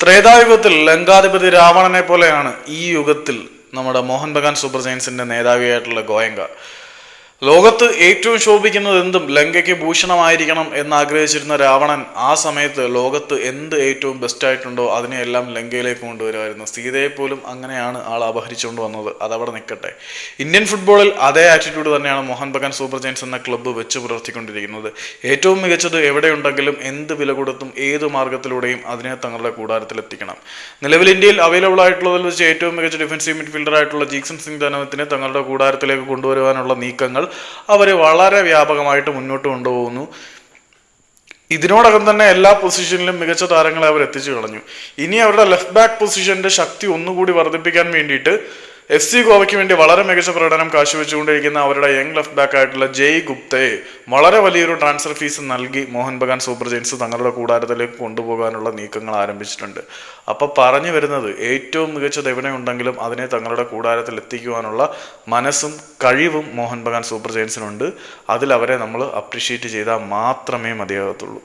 ത്രേതായുഗത്തിൽ ലങ്കാധിപതി രാവണനെ പോലെയാണ് ഈ യുഗത്തിൽ നമ്മുടെ മോഹൻ ബഗാൻ സൂപ്പർ ജയൻസിന്റെ നേതാവിയായിട്ടുള്ള ഗോയങ്ക. ലോകത്ത് ഏറ്റവും ശോഭിക്കുന്നത് എന്തും? ലങ്കയ്ക്ക് ഭൂഷണമായിരിക്കണം എന്ന് ആഗ്രഹിച്ചിരുന്ന രാവണൻ ആ സമയത്ത് ലോകത്ത് എന്ത് ഏറ്റവും ബെസ്റ്റ് ആയിട്ടുണ്ടോ അതിനെയെല്ലാം ലങ്കയിലേക്ക് കൊണ്ടുവരുമായിരുന്നു. സീതയെ പോലും അങ്ങനെയാണ് ആൾ അപഹരിച്ചുകൊണ്ട് വന്നത്. അതവിടെ നിൽക്കട്ടെ. ഇന്ത്യൻ ഫുട്ബോളിൽ അതേ ആറ്റിറ്റ്യൂഡ് തന്നെയാണ് മോഹൻ ബഗാൻ സൂപ്പർ ജയൻസ് എന്ന ക്ലബ്ബ് വെച്ച് പുലർത്തിക്കൊണ്ടിരിക്കുന്നത്. ഏറ്റവും മികച്ചത് എവിടെയുണ്ടെങ്കിലും എന്ത് വില കൊടുത്തും ഏത് മാർഗത്തിലൂടെയും അതിനെ തങ്ങളുടെ കൂടാരത്തിൽ എത്തിക്കണം നിലവിൽ ഇന്ത്യയിൽ അവൈലബിൾ ആയിട്ടുള്ളതിൽ വെച്ച് ഏറ്റവും മികച്ച ഡിഫൻസീവ് മിഡ്ഫീൽഡർ ആയിട്ടുള്ള ജീക്സൺ സിംഗ് ധനവത്തിനെ തങ്ങളുടെ കൂടാരത്തിലേക്ക് കൊണ്ടുവരുവാനുള്ള നീക്കങ്ങൾ അവർ വളരെ വ്യാപകമായിട്ട് മുന്നോട്ട് കൊണ്ടുപോകുന്നു. ഇതിനോടകം തന്നെ എല്ലാ പൊസിഷനിലും മികച്ച താരങ്ങളെ അവർ എത്തിച്ചു കളഞ്ഞു. ഇനി അവരുടെ ലെഫ്റ്റ് ബാക്ക് പൊസിഷന്റെ ശക്തി ഒന്നുകൂടി വർദ്ധിപ്പിക്കാൻ വേണ്ടിയിട്ട് എഫ് സി ഗോവയ്ക്ക് വേണ്ടി വളരെ മികച്ച പ്രകടനം കാഴ്ചവെച്ചുകൊണ്ടിരിക്കുന്ന അവരുടെ യങ് ലെഫ്റ്റ് ബാക്ക് ആയിട്ടുള്ള ജയ് ഗുപ്തയെ വളരെ വലിയൊരു ട്രാൻസ്ഫർ ഫീസ് നൽകി മോഹൻ ബഗാൻ സൂപ്പർ ജെയിൻസ് തങ്ങളുടെ കൂടാരത്തിലേക്ക് കൊണ്ടുപോകാനുള്ള നീക്കങ്ങൾ ആരംഭിച്ചിട്ടുണ്ട്. അപ്പോൾ പറഞ്ഞു വരുന്നത് ഏറ്റവും മികച്ചത് എവിടെ ഉണ്ടെങ്കിലും അതിനെ തങ്ങളുടെ കൂടാരത്തിൽ എത്തിക്കുവാനുള്ള മനസ്സും കഴിവും മോഹൻ ബഗാൻ സൂപ്പർ ജെയിൻസിനുണ്ട്. അതിൽ അവരെ നമ്മൾ അപ്രിഷ്യേറ്റ് ചെയ്താൽ മാത്രമേ മതിയാകത്തുള്ളൂ.